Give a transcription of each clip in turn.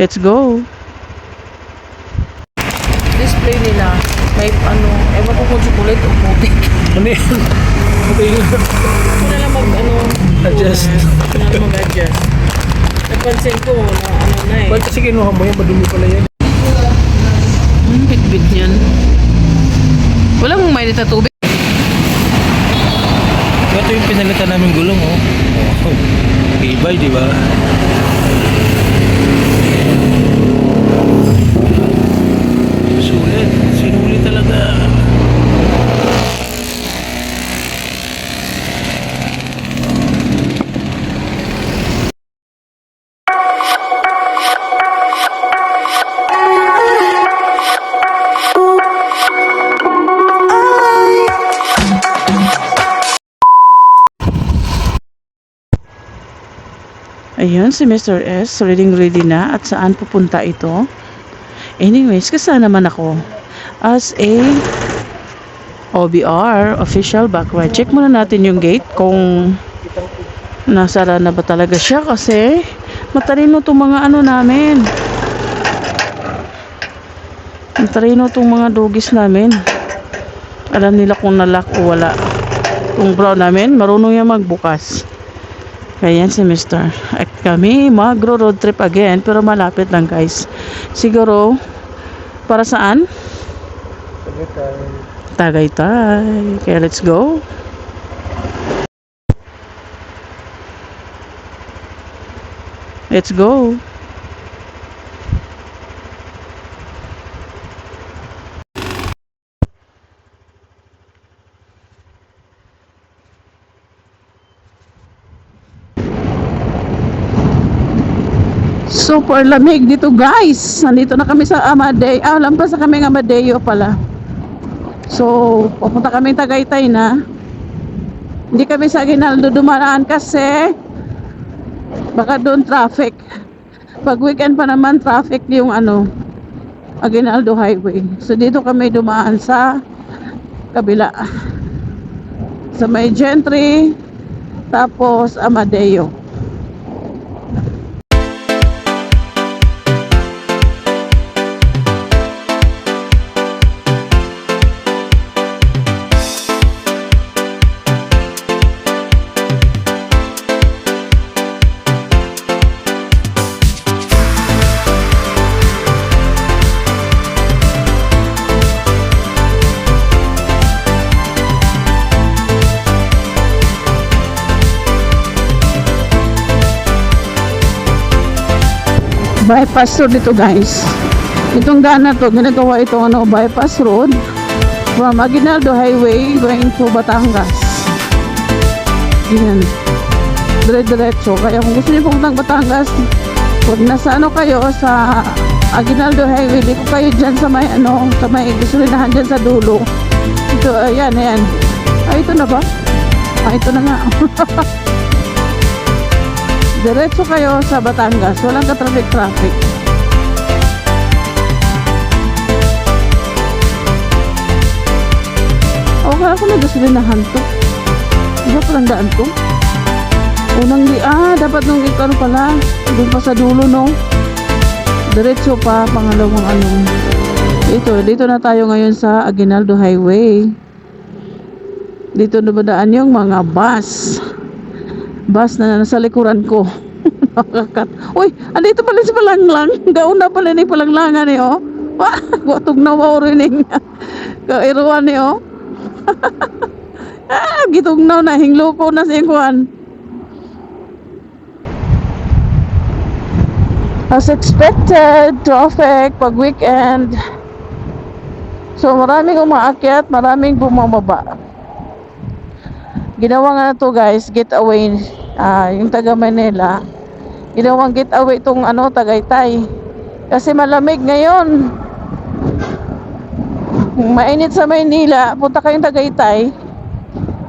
Let's go. Display nila. May ano, ewan ko kung chocolate o putik. Ano yan? Okay yun. Ito na lang mag ano. Adjust. Ito na lang mag-adjust. Napansin ko na ano na eh. Ba't kasi kinuha mo yan? Madumi pala yan. Hmm, bit-bit yan. Walang mainit na tubig. Ito yung pinalitan namin gulong, oh. Oh, ibay, di ba? Sulit. Sinulit talaga. Ayun, si Mr. S. Ready ready na at saan pupunta ito. Anyways, kasama naman ako as a OBR, official background. Check muna natin yung gate kung nasara na ba talaga siya kasi matalino itong mga ano namin. Matalino itong mga doggies namin. Alam nila kung nalock o wala. Kung brown namin, marunong yan magbukas. Kaya yan si Mr. At kami magro-road trip again pero malapit lang guys. Siguro para saan? Tagaytay. Kaya let's go. Let's go. Super lamig dito guys. Nandito na kami sa Amadeo. Ah, lampas na kami ng Amadeo pala. So, pupunta kami Tagaytay na. Hindi kami sa Aguinaldo dumaraan kasi baka doon traffic. Pag weekend pa naman traffic yung ano Aguinaldo Highway. So dito kami dumaan sa kabila. Sa may Gentry tapos Amadeo. Bypass road ito guys. Itong daan na to ginagawa itong ano bypass road from Aguinaldo Highway going to Batangas. Yan dire diretso kaya kung gusto niyo pumunta ng Batangas pag nasa ano kayo sa Aguinaldo Highway. Di ko kayo dyan sa may ano sa may gasolinahan dyan sa dulo. Ito ayan ayan. Ay ito na ba? Ah ito na nga Diretso kayo sa Batangas. Walang ka-traffic-traffic. O, kaya ko nagasolinahan to. Iba palang daan to. Unang di, ah, dapat nung ikaw ano pala. Doon pa sa dulo, no? Diretso pa, pangalawang ano. Ito, dito na tayo ngayon sa Aguinaldo Highway. Dito na ba yung mga bus bus na nasa likuran ko. Nakakat. Uy, andito pala si Palanglang. Gauna pala ni Palanglangan eh, oh. Wah, gutog na wow rin eh. Kairuan eh, oh. ah, gitugnaw na. Hinglo ko na sa ikuan. As expected, traffic pag weekend. So maraming umaakyat, maraming bumababa. Ginawa nga na to guys, getaway ah yung taga Manila. Ginawang getaway itong ano, Tagaytay. Kasi malamig ngayon. Kung Mainit sa Maynila, punta kayong Tagaytay.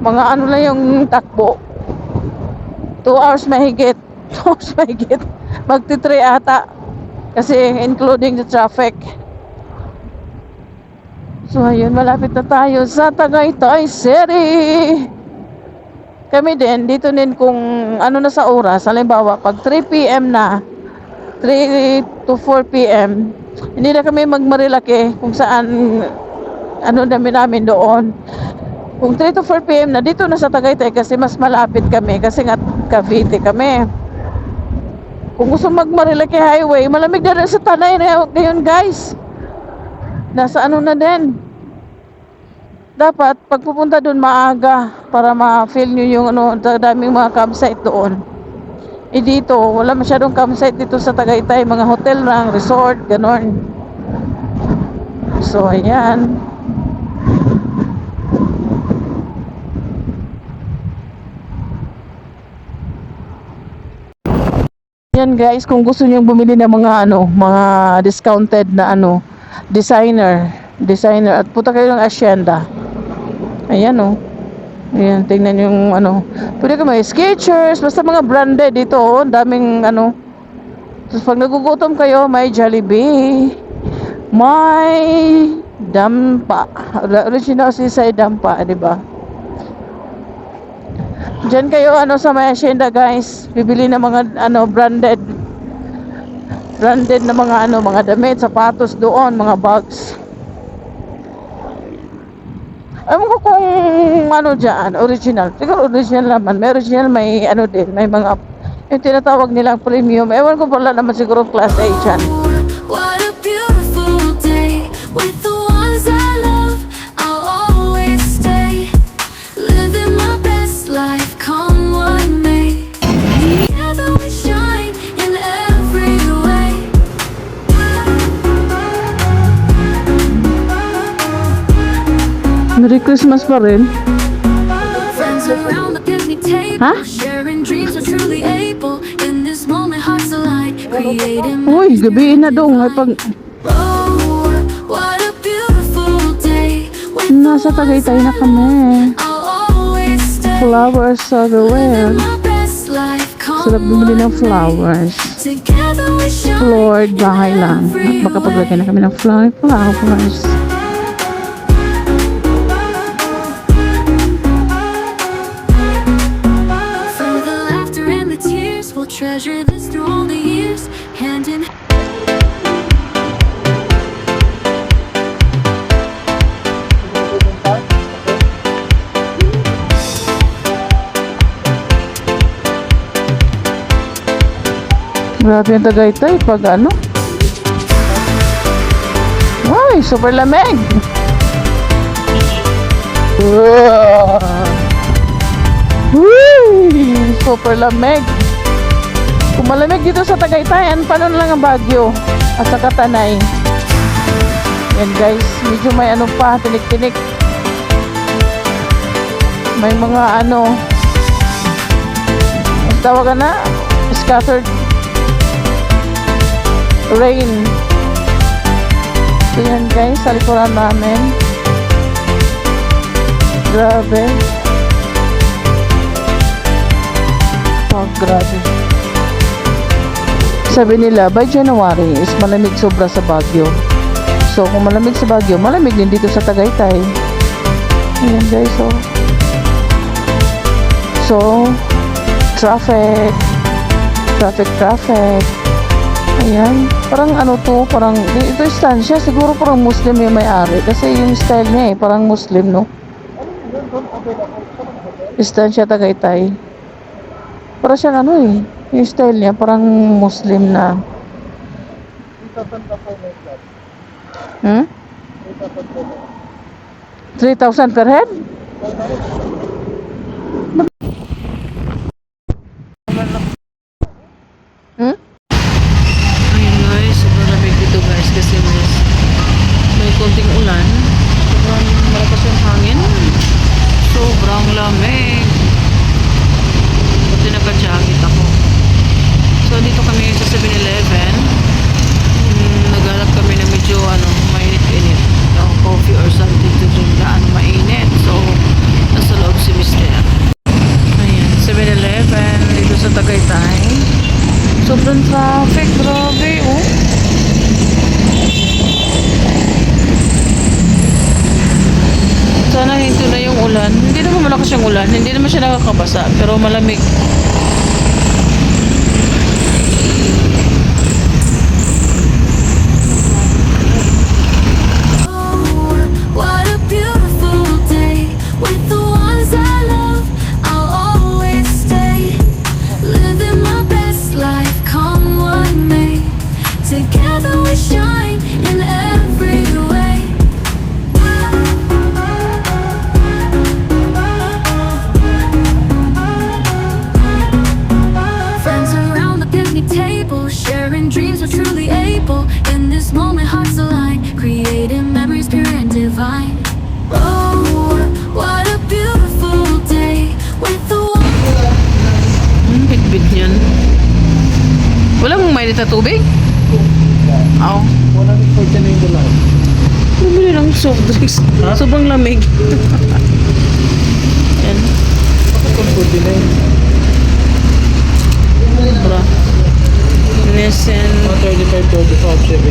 Mga ano lang yung takbo. 2 hours mahigit. 2 hours mahigit. Magti 3 ata. Kasi including the traffic. So ayun, malapit na tayo sa Tagaytay City. Kami din, dito din kung ano na sa oras, halimbawa, pag 3 p.m. na, 3 to 4 p.m. Hindi na kami magmarilaki kung saan ano namin namin doon. Kung 3 to 4 p.m. na dito na sa Tagaytay kasi mas malapit kami kasi nga Cavite kami. Kung gusto magmarilaki highway, malamig na rin sa Tanay na ngayon guys. Nasa ano na din. Dapat pagpupunta doon maaga para ma-feel nyo yung ano, daming mga campsite doon. Eh dito, wala masyadong campsite dito sa Tagaytay, mga hotel lang, resort, ganon. So, ayan. Yan guys, kung gusto niyo bumili ng mga ano, mga discounted na ano, designer, designer at puta kayo ng Hacienda. Ayan oh. Ayan, tingnan yung ano. Pwede ka may Skechers, basta mga branded dito, oh, ang daming ano. Tapos pag nagugutom kayo, may Jollibee. May Dampa. Original seaside Dampa, di ba? Diyan kayo ano sa may Hacienda guys, bibili ng mga ano branded branded na mga ano, mga damit, sapatos doon, mga bags. Ewan ko kung ano dyan, original. Siguro original naman. May original, may ano din, may mga, yung tinatawag nilang premium. Ewan ko pala naman siguro class A dyan. This moment, hearts align, creating. Uy, gabi na dong. Ay, pag nasa Tagaytay na kami. Flowers everywhere. Sarap bumili ng flowers. Lord, bahay lang. At baka paglagay na kami ng flower, flowers. Grabe yung Tagaytay pag ano. Uy, super lamig. Uy, super lamig. Kung malamig dito sa Tagaytay, ano paano na lang ang Baguio at sa Katanay. Yan guys, medyo may ano pa, tinik-tinik. May mga ano, tawagan na, scattered rain. So yan guys, sa likuran namin. Grabe. Oh, grabe. Sabi nila, by January is malamig sobra sa Baguio. So, kung malamig sa Baguio, malamig din dito sa Tagaytay. Ayan guys, so. So, traffic. Traffic, traffic. Ayan. Parang ano to, parang, ito istansya, siguro parang Muslim yung may-ari. Kasi yung style niya eh, parang Muslim, no? Istansya Tagaytay. Parang siyang ano eh, yung style niya, parang Muslim na. Hmm? 3,000 per head? Hmm? Ayun guys, sobrang lamig dito guys kasi may, may konting ulan. Sobrang malakas yung hangin. Sobrang lamig. Buti nagka-jacket ako. So dito kami sa 7-Eleven. Hmm, naghanap kami na medyo ano, mainit-init. No, coffee or something to drink na ano, mainit. So, nasa loob si Mister. Ayan, 7-Eleven dito sa Tagaytay. Sobrang traffic, grabe, oh. Sana hinto na yung ulan. Hindi naman malakas yung ulan. Hindi naman siya nakakabasa. Pero malamig. Mainit na tubig? Oo. Na yung gulay. Bumili ng soft drinks. Ha? Sobrang lamig. Yan. Bakit po din na yun? Bra. Mga 25, 35, 70.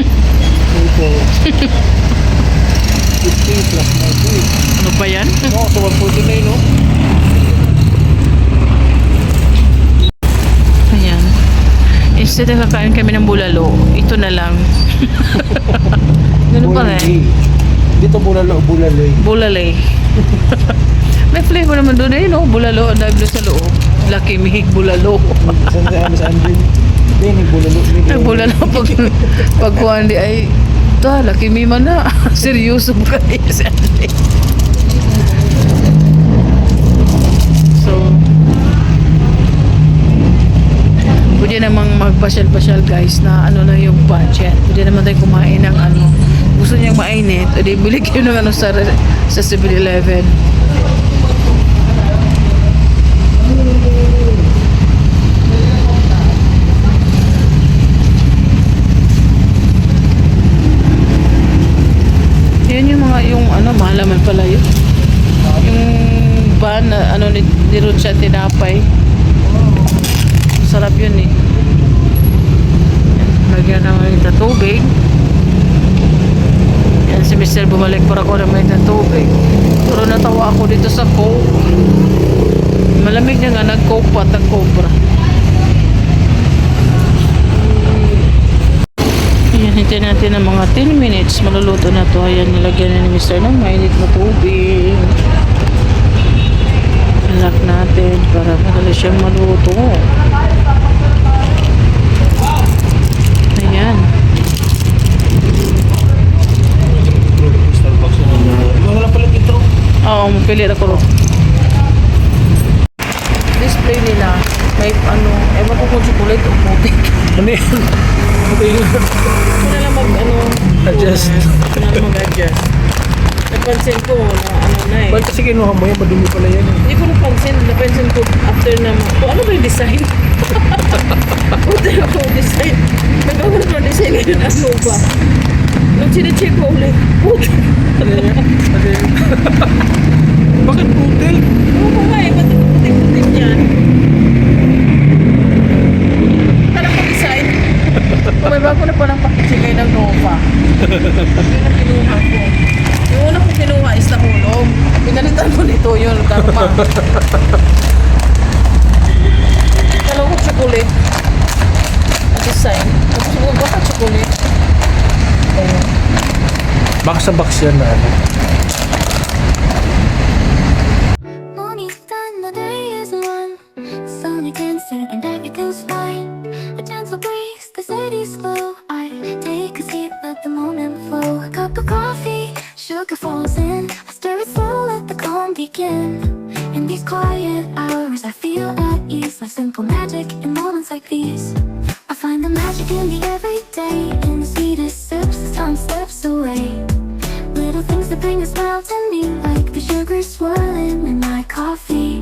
Hindi po. 50 plus na ito eh. Ano pa yan? No, so 149 no? Ayan. Instead na kakain kami ng bulalo, ito na lang. Ganun pa rin. Bulali. Dito bulalo, bulaloy. Bulalay. May flavor naman doon eh, no? Bulalo, ang dami sa loob. Lucky me, bulalo. Saan sa Amis Andin? Hindi, may bulalo. May Ay, bulalo pag, pag kuhan di ay, ta, lucky me man na. Seryoso ka eh, Ate. Pwede namang magpasyal-pasyal guys na ano na yung budget. Pwede naman tayo kumain ng ano. Gusto niyang mainit, o di bili kayo ng ano sa, sa 7-Eleven. Yan yung mga, yung ano, mahalaman pala yun. Yung ban, ano, ni, ni Rucha tinapay. Sarap yun eh. Yan, Lagyan naman ng tubig. Yan, si Mr. bumalik para ko naman ng tubig. Pero natawa ako dito sa Coke. Malamig na nga, nag-Coke pa, nag-Cobra. Ayan, hintayin natin ng mga 10 minutes. Maluluto na to. Ayan, nilagyan na ni Mr. ng mainit na tubig. Lock natin para madali siyang maluto. Ayan. Starbucks na naman. Wala pala dito. Mapili ako ro. Display nila. May ano, ewan ko kung chocolate o putik. Ano yun? Na lang mag ano. Adjust. Hindi na lang mag-adjust. Napansin ko na ano na eh. Ba't kasi kinuha mo yan? Madumi pala yan eh. Hindi ko napansin, napansin ko after na kung ano ba yung design? Buti na ko design. Nagawa ko design ngayon, ano ba? Nung sinecheck ko ulit, puto. Ano yan? Bakit putil? Oo nga eh, ba't ito putik-putik yan? Kala ko design. Kung may bago na palang pakitsigay ng Nova. Yun ang kinuha ko. Yung una kong kinuha is nahulog. Pinalitan ko nito yun, karma. Kala ko chocolate. Design. Tapos baka chocolate. Ayun. Box sa box yan na ano. Everyday. In the sweetest sips, the sun slips away. Little things that bring a smile to me Like the sugar swirling in my coffee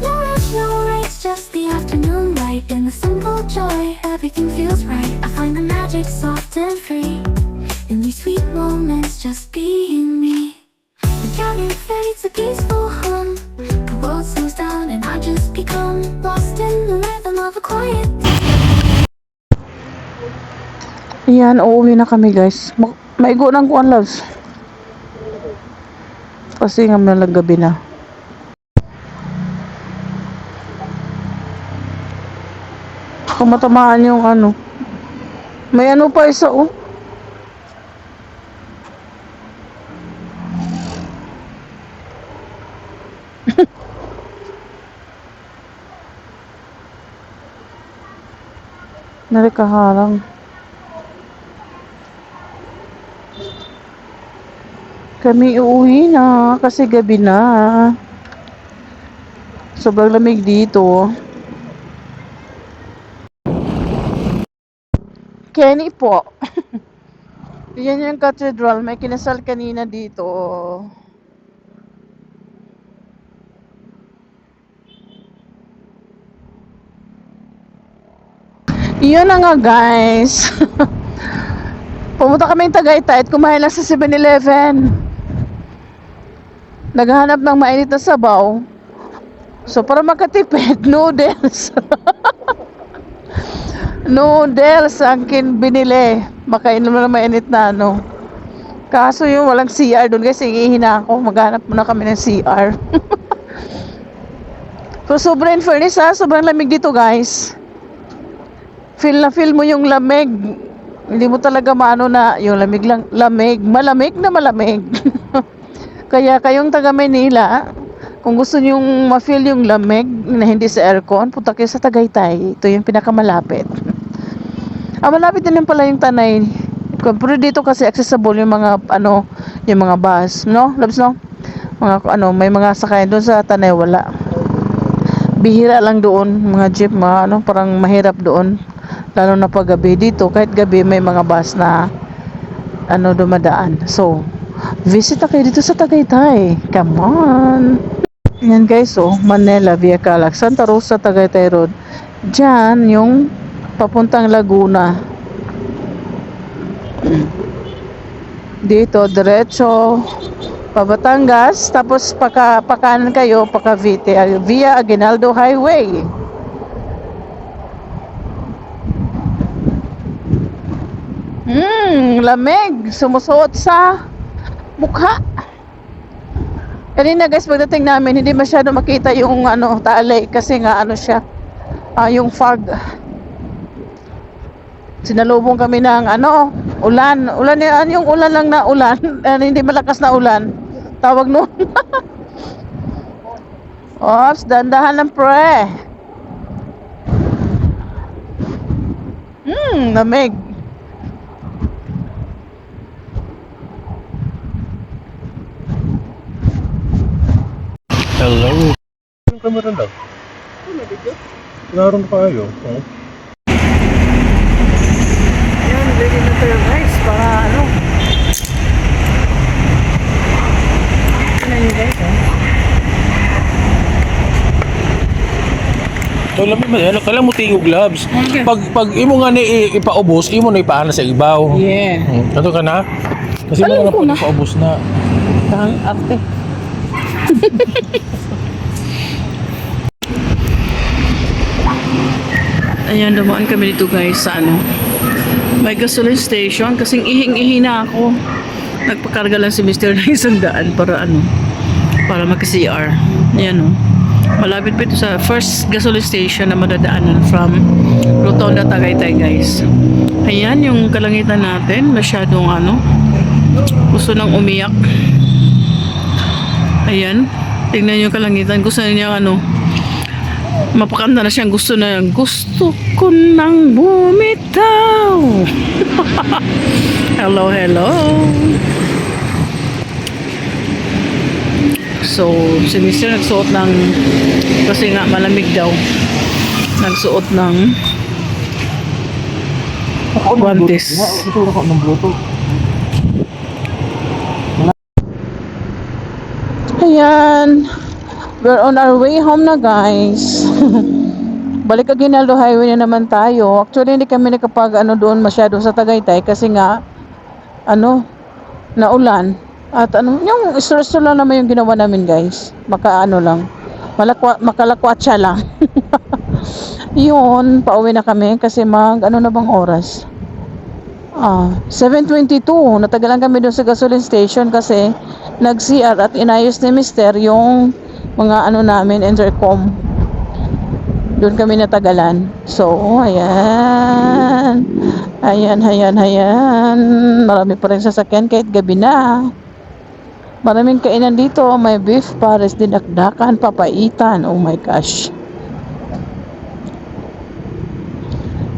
No rush, no race, just the afternoon light In the simple joy, everything feels right I find the magic soft Yan, uuwi na kami guys. Ma- maigo ng kuan loves. Kasi nga na gabi na. Kung matamaan yung ano. May ano pa isa oh. Narikaharang. Kami uuwi na kasi gabi na. Sobrang lamig dito. Kenny po. Yan yung cathedral. May kinasal kanina dito. Yun na nga guys. Pumunta kami ng Tagaytay at kumain lang sa 7-Eleven. Naghahanap ng mainit na sabaw. So para makatipid, noodles. noodles ang kin binili. Makainom na mainit na ano. Kaso yung walang CR doon kasi hihina ako. Maghanap muna kami ng CR. so sobrang fairness ha, sobrang lamig dito guys. Feel na feel mo yung lamig. Hindi mo talaga maano na yung lamig lang, lamig, malamig na malamig. Kaya kayong taga Manila, kung gusto nyong ma-feel yung lamig na hindi sa aircon, punta kayo sa Tagaytay. Ito yung pinakamalapit. Ah, malapit din pala yung Tanay. Pero dito kasi accessible yung mga ano, yung mga bus, no? Labs no? Mga ano, may mga sakayan doon sa Tanay wala. Bihira lang doon, mga jeep, mga ano, parang mahirap doon. Lalo na pag gabi dito, kahit gabi may mga bus na ano dumadaan. So, visit na dito sa Tagaytay. Come on! Yan guys, oh, Manila, Via Calac, Santa Rosa, Tagaytay Road. Diyan, yung papuntang Laguna. Dito, diretso, pa Batangas, tapos paka, pakanan kayo, pa Cavite, ah, via Aguinaldo Highway. Hmm, lamig, sumusuot sa mukha. Kanina guys, pagdating namin, hindi masyado makita yung ano, tali kasi nga ano siya, ah, yung fog. Sinalubong kami ng ano, ulan. Ulan yan, yung ulan lang na ulan, ano, hindi malakas na ulan. Tawag noon. Ops, dandahan lang pre. Hmm, lamig. Hello. Yung camera lang. Naroon pa kayo. Oh. Yan, ready na tayo guys, para ano. Tignan nyo guys, oh. So, lamig man yan. Kailangan mo tingog gloves. Okay. Pag, pag imo nga ni i- ipaubos, imo na ipaana sa ibaw. Yeah. Hmm. Ato ka na? Kasi Alam mo ko na na. paubos na. Ang arte. Ayan, dumaan kami dito guys sa ano. May gasoline station kasing ihing-ihi na ako. Nagpakarga lang si Mr. ng isang daan para ano, para mag-CR. Ayan o. Malapit pa ito sa first gasoline station na madadaanan from Rotonda, Tagaytay guys. Ayan yung kalangitan natin. Masyadong ano, gusto nang umiyak. Ayan. Tingnan yung kalangitan. Gusto niya ano, mapakanta na siyang gusto na gusto ko nang bumitaw. hello, hello. So, si Mr. nagsuot ng kasi nga malamig daw. Nagsuot ng guantes. Ito ako ng bluetooth. We're on our way home na guys. Balik Aguinaldo Highway na naman tayo. Actually hindi kami nakapag ano doon masyado sa Tagaytay kasi nga ano naulan. At ano yung stress lang naman yung ginawa namin guys. Maka ano lang. Malakwa, makalakwatsa lang. Yun, pauwi na kami kasi mag ano na bang oras? Ah, 7.22. Natagalan kami doon sa gasoline station kasi nag-CR at inayos ni Mister yung mga ano namin, intercom. Doon kami natagalan. So, ayan. Ayan, ayan, ayan. Marami pa rin sasakyan kahit gabi na. Maraming kainan dito. May beef pares, dinakdakan, papaitan. Oh my gosh.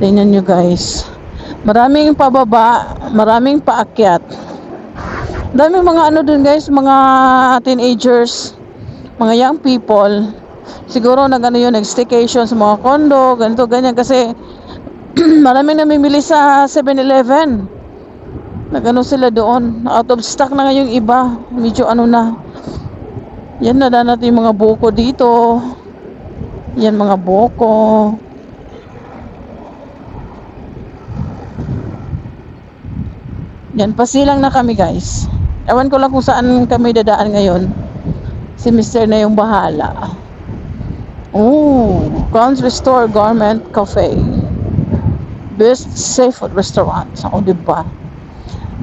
Tingnan nyo guys. Maraming pababa, maraming paakyat. Daming mga ano dun guys, mga teenagers, mga young people. Siguro nag ano yun, nag-staycation sa mga condo, ganito, ganyan. Kasi Maraming namimili sa 7-Eleven. Nagano sila doon. Out of stock na ngayong iba. Medyo ano na. Yan na natin yung mga buko dito. Yan mga buko. Yan, pasilang na kami guys. Ewan ko lang kung saan kami dadaan ngayon. Si Mr. na yung bahala. Oh, Country Store Garment Cafe. Best seafood restaurant. O, diba?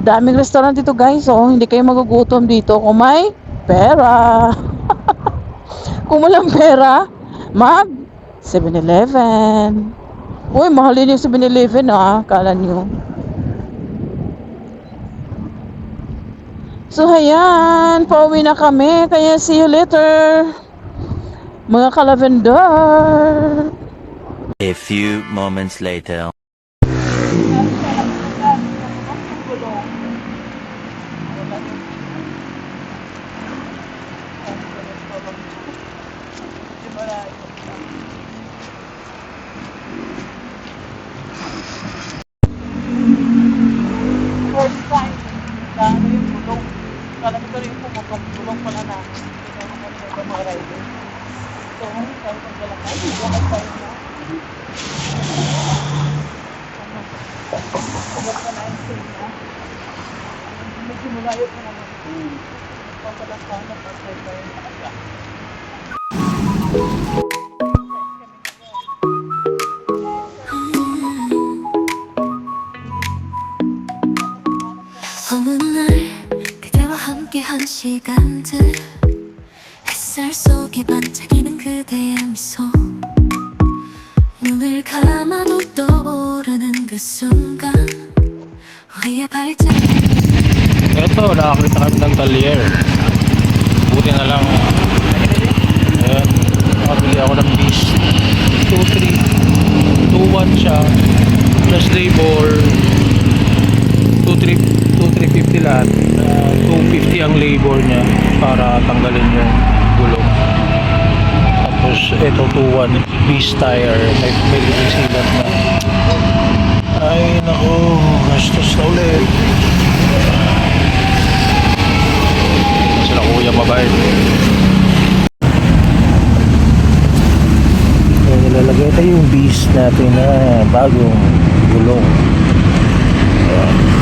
Daming restaurant dito guys. Oh, hindi kayo magugutom dito kung may pera. kung walang pera, mag 7-Eleven. Uy, mahalin yung 7-Eleven ah. Kala nyo. So, ayan. Pauwi na kami. Kaya, see you later. Mga kalavendar. A few moments later. Ito, nakakita kami ng talyer. Buti na lang. Ayan, nakabili ako ng fish. 2, 3, 2, 1 siya. Plus labor. 2, 3, lahat. Uh, 250 ang labor niya para tanggalin yung gulong. Tapos, ito 2, 1 beast tire. May, may silat na. Ay, naku. Gastos na ulit. sila kuya mabait. So, nilalagay tayo yung beast natin na bagong gulong. Ayan.